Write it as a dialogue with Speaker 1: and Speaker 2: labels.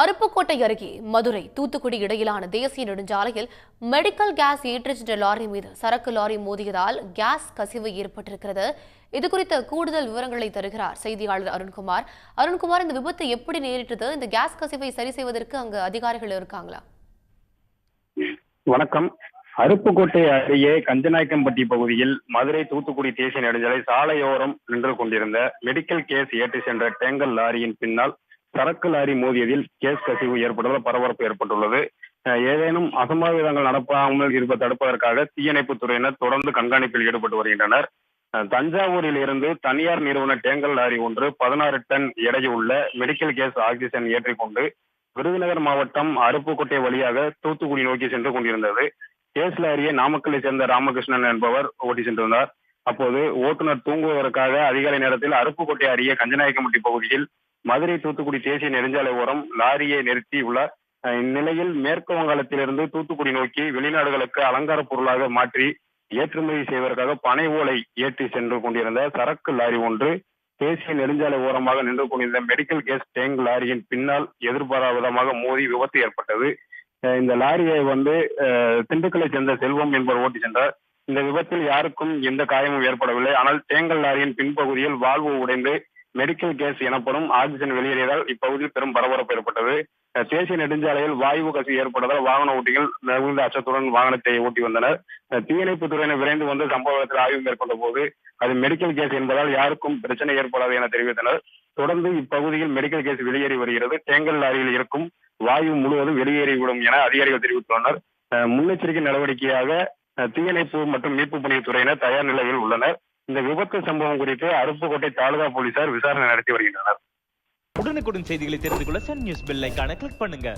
Speaker 1: அருப்புக்கோட்டை அருகே மதுரை தூத்துக்குடி இடையிலான தேசிய நெடுஞ்சாலையில் மெடிக்கல் கேஸ் ஏற்றிச் லாரி மீது சரக்கு லாரி மோதியதால் கேஸ் கசிவு ஏற்பட்டிருக்கிறது. இது குறித்த கூடுதல் விவரங்களை தருகிறார் செய்தியாளர் அருண்குமார். அருண்குமார் இந்த விபத்து எப்படி நேரிட்டது? இந்த கேஸ் கசிவை சரி செய்வதற்கு அங்கு அதிகாரிகள் இருக்காங்களா?
Speaker 2: வணக்கம். அருப்புக்கோட்டை அருகே கஞ்சநாயக்கம்பட்டி பகுதியில் மதுரை தூத்துக்குடி தேசிய நெடுஞ்சாலை சாலையோரம் நின்று கொண்டிருந்த மெடிக்கல் கேஸ் ஏற்றி சென்ற டேங்கல் லாரியின் பின்னால் சரக்கு லாரி மோதியதில் கேஸ் கசிவு ஏற்பட்டதால் பரபரப்பு ஏற்பட்டுள்ளது. ஏதேனும் அசம்பாவிதங்கள் நடப்பாமல் இருப்ப தடுப்பதற்காக தீயணைப்புத் துறையினர் தொடர்ந்து கண்காணிப்பில் ஈடுபட்டு வருகின்றனர். தஞ்சாவூரில் இருந்து தனியார் நிறுவன டேங்கல் லாரி ஒன்று பதினாறு டன் எடையுள்ள மெடிக்கல் கேஸ் ஆக்சிஜன் ஏற்றிக்கொண்டு விருதுநகர் மாவட்டம் அருப்புக்கோட்டை வழியாக தூத்துக்குடி நோக்கி சென்று கொண்டிருந்தது. கேஸ் லாரியை நாமக்கல்லை சேர்ந்த ராமகிருஷ்ணன் என்பவர் ஓட்டி சென்றிருந்தார். அப்போது ஓட்டுநர் தூங்குவதற்காக அதிகாலை நேரத்தில் அருப்புக்கோட்டை அருகே கஞ்சநாயக்கம்பட்டி பகுதியில் மதுரை தூத்துக்குடி தேசிய நெடுஞ்சாலை ஓரம் லாரியை நிறுத்தியுள்ளார் இந்நிலையில் மேற்கு வங்காளத்திலிருந்து தூத்துக்குடி நோக்கி வெளிநாடுகளுக்கு அலங்கார பொருளாக மாற்றி ஏற்றுமதி செய்வதற்காக பனை ஓலை ஏற்றி சென்று கொண்டிருந்த சரக்கு லாரி ஒன்று தேசிய நெடுஞ்சாலை ஓரமாக நின்று கொண்டிருந்த மெடிக்கல் கேஸ் டேங்க் லாரியின் பின்னால் எதிர்பாராத விதமாக மோதி விபத்து ஏற்பட்டது. அஹ் இந்த லாரியை வந்து திண்டுக்கலை சேர்ந்த செல்வம் என்பவர் ஓட்டி சென்றார். இந்த விபத்தில் யாருக்கும் எந்த காயமும் ஏற்படவில்லை. ஆனால் தேங்கல் லாரியின் பின்பகுதியில் வால்வு உடைந்து மெடிக்கல் கேஸ் எனப்படும் ஆக்சிஜன் வெளியேறியதால் இப்பகுதியில் பெரும் பரபரப்பு ஏற்பட்டது. தேசிய நெடுஞ்சாலையில் வாயு கசிவு ஏற்பட்டதால் வாகன ஓட்டிகள் மிகுந்த அச்சத்துடன் வாகனத்தை ஓட்டி வந்தனர். தீயணைப்பு துறையினர் விரைந்து வந்து சம்பவ இடத்தில் ஆய்வு மேற்கொண்ட போது அது மெடிக்கல் கேஸ் என்பதால் யாருக்கும் பிரச்சனை ஏற்படாது என தெரிவித்தனர். தொடர்ந்து இப்பகுதியில் மெடிக்கல் கேஸ் வெளியேறி வருகிறது. தேங்கல் லாரியில் இருக்கும் வாயு முழுவதும் வெளியேறிவிடும் என அதிகாரிகள் தெரிவித்துள்ளனர். முன்னெச்சரிக்கை நடவடிக்கையாக தீயணைப்பு மற்றும் மீட்பு பணித்துறையினர் தயார் நிலையில் உள்ளனர். இந்த விபத்து சம்பவம் குறித்து அருப்புக்கோட்டை தாலுகா போலீசார் விசாரணை நடத்தி வருகின்றனர்.
Speaker 3: உடனுக்குடன் செய்திகளை தெரிந்து கொள்ள சன் நியூஸ் பெல் ஐக்கான கிளிக் பண்ணுங்க.